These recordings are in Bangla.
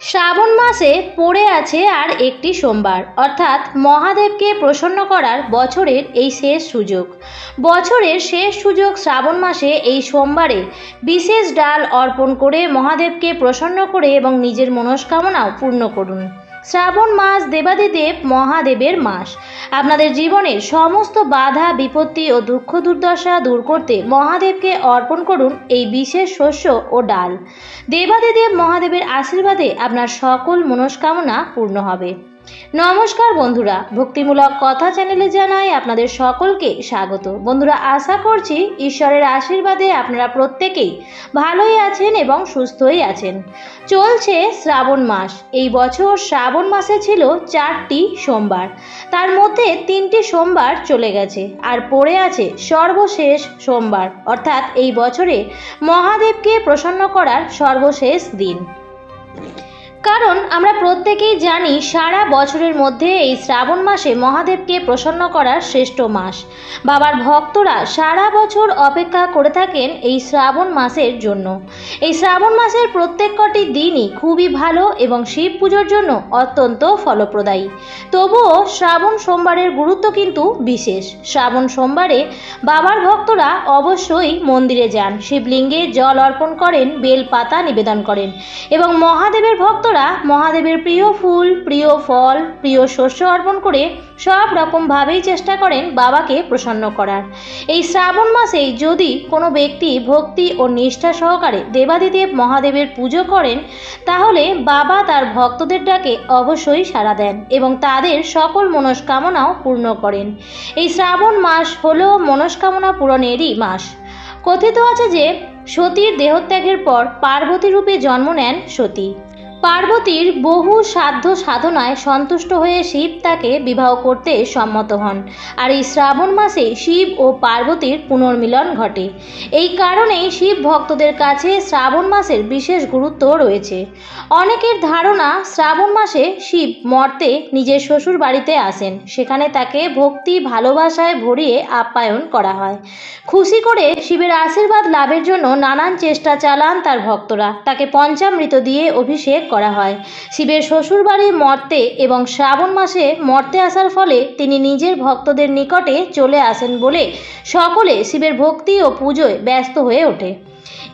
শ্রাবণ মাসে পড়ে আছে আর একটি সোমবার। অর্থাৎ মহাদেবকে প্রসন্ন করার বছরের এই শেষ সুযোগ। বছরের শেষ সুযোগ শ্রাবণ মাসে এই সোমবারে বিশেষ ডাল অর্পণ করে মহাদেবকে প্রসন্ন করে এবং নিজের মনস্কামনাও পূর্ণ করুন। শ্রাবণ মাস দেবাদিদেব মহাদেবের মাস। আপনাদের জীবনের সমস্ত বাধা, বিপত্তি ও দুঃখ দুর্দশা দূর করতে মহাদেবকে অর্পণ করুন এই বিশেষ শস্য ও ডাল। দেবাদিদেব মহাদেবের আশীর্বাদে আপনার সকল মনস্কামনা পূর্ণ হবে। নমস্কার বন্ধুরা, ভক্তিমূলক কথা চ্যানেলে জানাই আপনাদের সকলকে স্বাগত। বন্ধুরা, আশা করছি ঈশ্বরের আশীর্বাদে আপনারা প্রত্যেকেই ভালোই আছেন এবং সুস্থই আছেন। চলছে শ্রাবণ মাস। এই বছর শ্রাবণ মাসে ছিল চারটি সোমবার। তার মধ্যে তিনটি সোমবার চলে গেছে আর পড়ে আছে সর্বশেষ সোমবার। অর্থাৎ এই বছরে মহাদেবকে প্রসন্ন করার সর্বশেষ দিন। কারণ আমরা প্রত্যেকেই জানি সারা বছরের মধ্যে এই শ্রাবণ মাসে মহাদেবকে প্রসন্ন করার শ্রেষ্ঠ মাস। বাবার ভক্তরা সারা বছর অপেক্ষা করে থাকেন এই শ্রাবণ মাসের জন্য। এই শ্রাবণ মাসের প্রত্যেক কটি দিনই খুবই ভালো এবং শিব পুজোর জন্য অত্যন্ত ফলপ্রদায়ী। তবুও শ্রাবণ সোমবারের গুরুত্ব কিন্তু বিশেষ। শ্রাবণ সোমবারে বাবার ভক্তরা অবশ্যই মন্দিরে যান। শিবলিঙ্গে জল অর্পণ করেন বেল পাতা নিবেদন করেন এবং মহাদেবের ভক্তরা মহাদেবের প্রিয় ফুল, প্রিয় ফল, প্রিয় শস্য অর্পণ করে সব রকমভাবেই চেষ্টা করেন বাবাকে প্রসন্ন করার। এই শ্রাবণ মাসেই যদি কোনো ব্যক্তি ভক্তি ও নিষ্ঠা সহকারে দেবাদিদেব মহাদেবের পুজো করেন, তাহলে বাবা তার ভক্তদের ডাকে অবশ্যই সাড়া দেন এবং তাদের সকল মনস্কামনাও পূর্ণ করেন। এই শ্রাবণ মাস হলো মনস্কামনা পূরণেরই মাস। কথিত আছে যে সতীর দেহত্যাগের পর পার্বতী রূপে জন্ম নেন সতী। পার্বতীর বহু সাধ্য সাধনায় সন্তুষ্ট হয়ে শিব তাকে বিবাহ করতে সম্মত হন। আর এই শ্রাবণ মাসে শিব ও পার্বতীর পুনর্মিলন ঘটে। এই কারণেই শিব ভক্তদের কাছে শ্রাবণ মাসের বিশেষ গুরুত্ব রয়েছে। অনেকের ধারণা, শ্রাবণ মাসে শিব মর্তে নিজের শ্বশুর বাড়িতে আসেন। সেখানে তাকে ভক্তি ভালোবাসায় ভরিয়ে আপ্যায়ন করা হয়। খুশি করে শিবের আশীর্বাদ লাভের জন্য নানান চেষ্টা চালান তার ভক্তরা। তাকে পঞ্চামৃত দিয়ে অভিষেক করা হয়। শিবের শ্বশুরবাড়ি মর্তে এবং শ্রাবণ মাসে মর্তে আসার ফলে তিনি নিজের ভক্তদের নিকটে চলে আসেন বলে সকলে শিবের ভক্তি ও পুজোয় ব্যস্ত হয়ে ওঠে।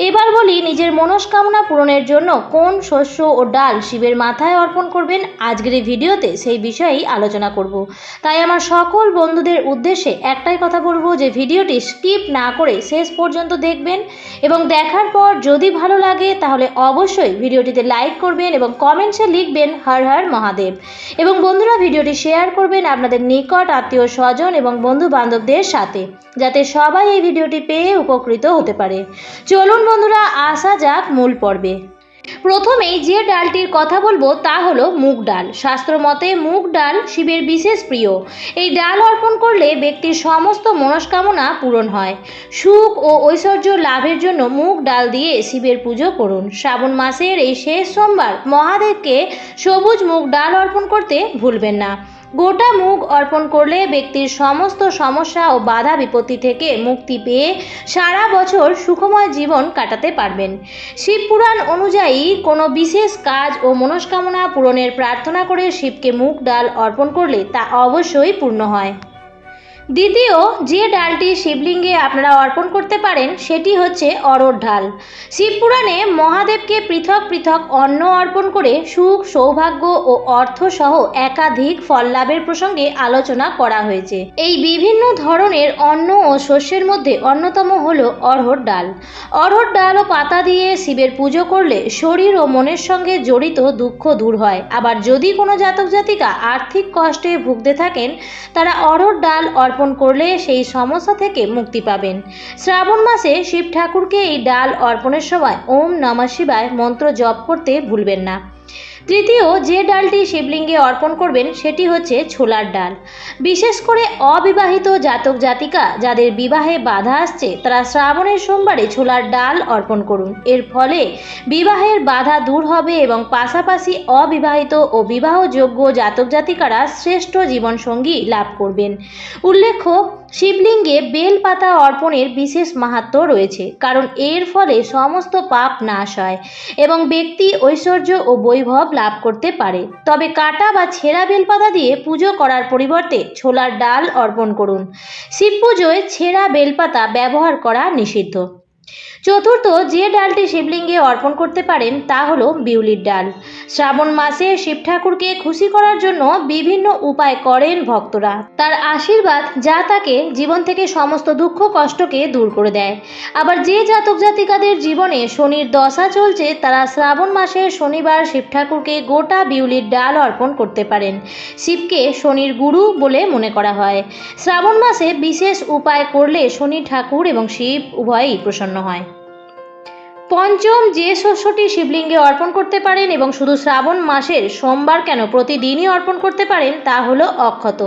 এবার বলি নিজের মনস্কামনা পূরণের জন্য কোন শস্য ও ডাল শিবের মাথায় অর্পণ করবেন আজকের এই ভিডিওতে সেই বিষয়েই আলোচনা করব। তাই আমার সকল বন্ধুদের উদ্দেশ্যে একটাই কথা বলব যে ভিডিওটি স্কিপ না করে শেষ পর্যন্ত দেখবেন এবং দেখার পর যদি ভালো লাগে তাহলে অবশ্যই ভিডিওটিতে লাইক করবেন এবং কমেন্টসে লিখবেন হর হর মহাদেব। এবং বন্ধুরা ভিডিওটি শেয়ার করবেন আপনাদের নিকট আত্মীয় স্বজন এবং বন্ধু বান্ধবদের সাথে, যাতে সবাই এই ভিডিওটি পেয়ে উপকৃত হতে পারে। চলুন বন্ধুরা, আসা যাক মূল পর্বে। প্রথমেই যে ডালটির কথা বলব তা হলো মুগ ডাল। শাস্ত্র মতে মুগ ডাল শিবের বিশেষ প্রিয়। এই ডাল অর্পণ করলে ব্যক্তির সমস্ত মনস্কামনা পূরণ হয়। সুখ ও ঐশ্বর্য লাভের জন্য মুগ ডাল দিয়ে শিবের পুজো করুন। শ্রাবণ মাসের এই শেষ সোমবার মহাদেবকে সবুজ মুগ ডাল অর্পণ করতে ভুলবেন না। গোটা মুখ অর্পণ করলে ব্যক্তির সমস্ত সমস্যা ও বাধা বিপত্তি থেকে মুক্তি পেয়ে সারা বছর সুখময় জীবন কাটাতে পারবেন। শিবপুরাণ অনুযায়ী কোনো বিশেষ কাজ ও মনস্কামনা পূরণের প্রার্থনা করে শিবকে মুখ ডাল অর্পণ করলে তা অবশ্যই পূর্ণ হয়। দ্বিতীয়, যে ডালটি শিবলিঙ্গে আপনারা অর্পণ করতে পারেন, সেটি হচ্ছে অরড় ঢাল শিবপুরাণে মহাদেবকে পৃথক পৃথক অন্ন অর্পণ করে সুখ, সৌভাগ্য ও অর্থ সহ একাধিক ফল লাভের প্রসঙ্গে আলোচনা করা হয়েছে। এই বিভিন্ন ধরনের অন্ন ও শস্যের মধ্যে অন্যতম হল অরহর ডাল। অরহর ডাল ও পাতা দিয়ে শিবের পুজো করলে শরীর ও মনের সঙ্গে জড়িত দুঃখ দূর হয়। আবার যদি কোনো জাতক জাতিকা আর্থিক কষ্টে ভুগতে থাকেন, তারা অরহর ডাল অর্পণ করলে সেই সমস্যা থেকে মুক্তি পাবেন। শ্রাবণ মাসে শিব ঠাকুরকে এই ডাল অর্পণের সময় ওম নমঃ শিবায় মন্ত্র জপ করতে ভুলবেন না। তৃতীয় যে ডালটি শিবলিঙ্গে অর্পণ করবেন, সেটি হচ্ছে ছোলার ডাল। বিশেষ করে অবিবাহিত জাতক জাতিকা যাদের বিবাহে বাধা আসছে, তারা শ্রাবণের সোমবারে ছোলার ডাল অর্পণ করুন। এর ফলে বিবাহের বাধা দূর হবে এবং পাশাপাশি অবিবাহিত ও বিবাহযোগ্য জাতক জাতিকারা শ্রেষ্ঠ জীবনসঙ্গী লাভ করবেন। উল্লেখ্য, শিবলিঙ্গে বেল পাতা অর্পণের বিশেষ মাহাত্ম রয়েছে, কারণ এর ফলে সমস্ত পাপ নাশ হয় এবং ব্যক্তি ঐশ্বর্য ও বৈভব লাভ করতে পারে। তবে কাটা বা ছেঁড়া বেলপাতা দিয়ে পুজো করার পরিবর্তে ছোলার ডাল অর্পণ করুন। শিব পুজোয় ছেঁড়া বেলপাতা ব্যবহার করা নিষিদ্ধ। চতুর্থ যে ডালটি শিবলিঙ্গে অর্পণ করতে পারেন, তা হলো বিউলির ডাল। শ্রাবণ মাসে শিব ঠাকুরকে খুশি করার জন্য বিভিন্ন উপায় করেন ভক্তরা। তার আশীর্বাদ যা তাকে জীবন থেকে সমস্ত দুঃখ, কষ্টকে দূর করে দেয়। আবার যে জাতক জাতিকাদের জীবনে শনির দশা চলছে, তারা শ্রাবণ মাসে শনিবার শিব ঠাকুরকে গোটা বিউলির ডাল অর্পণ করতে পারেন। শিবকে শনির গুরু বলে মনে করা হয়। শ্রাবণ মাসে বিশেষ উপায় করলে শনি ঠাকুর এবং শিব উভয়ই প্রসন্ন হয়। পঞ্চম যে শস্যটি শিবলিঙ্গে অর্পণ করতে পারেন এবং শুধু শ্রাবণ মাসের সোমবার কেন প্রতিদিনই অর্পণ করতে পারেন, তা হলো অক্ষত,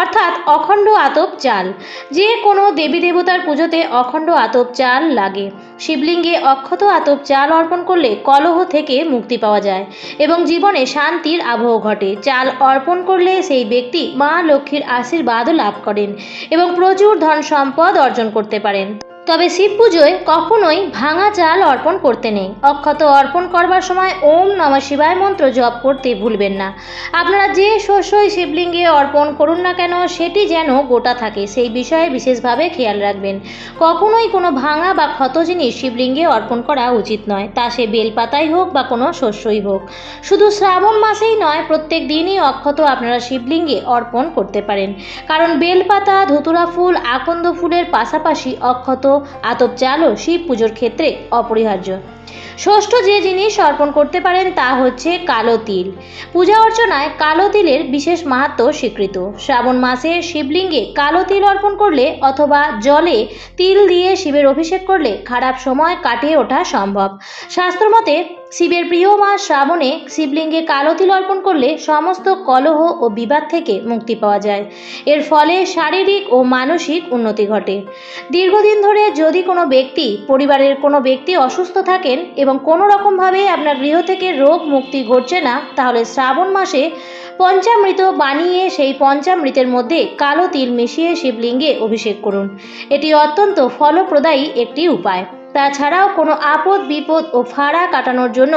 অর্থাৎ অখণ্ড আতপ চাল। যে কোনো দেবী দেবতার পুজোতে অখণ্ড আতপ চাল লাগে। শিবলিঙ্গে অক্ষত আতপ চাল অর্পণ করলে কলহ থেকে মুক্তি পাওয়া যায় এবং জীবনে শান্তির আবহ ঘটে। চাল অর্পণ করলে সেই ব্যক্তি মা লক্ষ্মীর আশীর্বাদও লাভ করেন এবং প্রচুর ধন সম্পদ অর্জন করতে পারেন। তবে শিব পুজোয় কখনোই ভাঙা চাল অর্পণ করতে নেই। অক্ষত অর্পণ করবার সময় ওম নম শিবায় মন্ত্র জপ করতে ভুলবেন না। আপনারা যে শস্যই শিবলিঙ্গে অর্পণ করুন না কেন, সেটি যেন গোটা থাকে। সেই বিষয়ে বিশেষভাবে খেয়াল রাখবেন। কখনোই কোনো ভাঙা বা ক্ষত জিনিস শিবলিঙ্গে অর্পণ করা উচিত নয়। তা সে বেলপাতাই হোক বা কোনো শস্যই হোক। শুধু শ্রাবণ মাসেই নয়, প্রত্যেক দিনই অক্ষত আপনারা শিবলিঙ্গে অর্পণ করতে পারেন। কারণ বেলপাতা, ধুতুরা ফুল, আকন্দ ফুলের পাশাপাশি অক্ষত আতপ চালও শিব পুজোর ক্ষেত্রে অপরিহার্য। ষষ্ঠ যে জিনিস অর্পণ করতে পারেন তা হচ্ছে কালো তিল। পূজা অর্চনায় কালো তিলের বিশেষ মাহাত্ম স্বীকৃত। শ্রাবণ মাসে শিবলিঙ্গে কালো তিল অর্পণ করলে অথবা জলে তিল দিয়ে শিবের অভিষেক করলে খারাপ সময় কাটিয়ে ওঠা সম্ভব। শাস্ত্রমতে শিবের প্রিয় মাস শ্রাবণে শিবলিঙ্গে কালো তিল অর্পণ করলে সমস্ত কলহ ও বিবাদ থেকে মুক্তি পাওয়া যায়। এর ফলে শারীরিক ও মানসিক উন্নতি ঘটে। দীর্ঘদিন ধরে যদি কোনো ব্যক্তি, পরিবারের কোনো ব্যক্তি অসুস্থ থাকেন এবং কোনো রকমভাবে আপনার গৃহ থেকে রোগ মুক্তি ঘটছে না, তাহলে শ্রাবণ মাসে পঞ্চামৃত বানিয়ে সেই পঞ্চামৃতের মধ্যে কালো তিল মিশিয়ে শিবলিঙ্গে অভিষেক করুন। এটি অত্যন্ত ফলপ্রদায়ী একটি উপায়। তাছাড়াও কোনো আপদ, বিপদ ও ফাড়া কাটানোর জন্য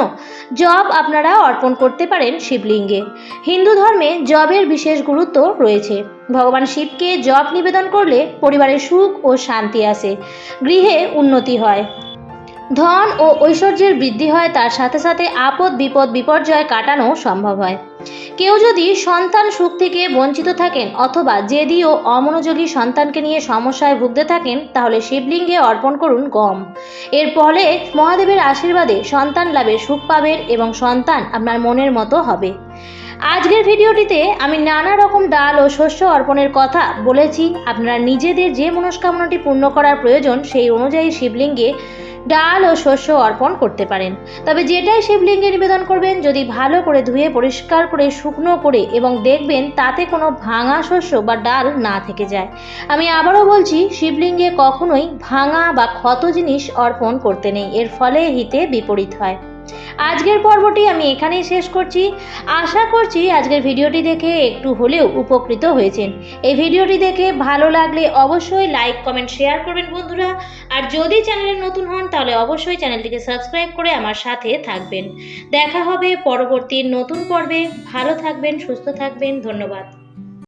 জব আপনারা অর্পণ করতে পারেন শিবলিঙ্গে। হিন্দু ধর্মে জবের বিশেষ গুরুত্ব রয়েছে। ভগবান শিবকে জব নিবেদন করলে পরিবারের সুখ ও শান্তি আসে, গৃহে উন্নতি হয়। ধন ও ঐশ্বর্যের বৃদ্ধি হয়, তার সাথে সাথে আপদ, বিপদ, বিপর্যয় কাটানো সম্ভব হয়। কেউ যদি সন্তান সুখ থেকে বঞ্চিত থাকেন অথবা জেদি ও অমনোযোগী সন্তানকে নিয়ে সমস্যায় ভুগতে থাকেন, তাহলে শিবলিঙ্গে অর্পণ করুন গম। এর ফলে মহাদেবের আশীর্বাদে সন্তান লাভের সুখ পাবেন এবং সন্তান আপনার মনের মতো হবে। আজকের ভিডিওটিতে আমি নানা রকম ডাল ও শস্য অর্পণের কথা বলেছি। আপনারা নিজেদের যে মনস্কামনাটি পূর্ণ করার প্রয়োজন, সেই অনুযায়ী শিবলিঙ্গে ডাল ও শস্য অর্পণ করতে পারেন। তবে যেটাই শিবলিঙ্গে নিবেদন করবেন, যদি ভালো করে ধুয়ে, পরিষ্কার করে, শুকনো করে এবং দেখবেন তাতে কোনো ভাঙা শস্য বা ডাল না থেকে যায়। আমি আবারও বলছি, শিবলিঙ্গে কখনোই ভাঙা বা ক্ষত জিনিস অর্পণ করতে নেই। এর ফলে হিতে বিপরীত হয়। আজকের পর্বটি আমি এখানেই শেষ করছি। আশা করছি আজকের ভিডিওটি দেখে একটু হলেও উপকৃত হয়েছেন। এই ভিডিওটি দেখে ভালো লাগলে অবশ্যই লাইক, কমেন্ট, শেয়ার করবেন বন্ধুরা। আর যদি চ্যানেলে নতুন হন, তাহলে অবশ্যই চ্যানেলটিকে সাবস্ক্রাইব করে আমার সাথে থাকবেন। দেখা হবে পরবর্তী নতুন পর্বে। ভালো থাকবেন, সুস্থ থাকবেন। ধন্যবাদ।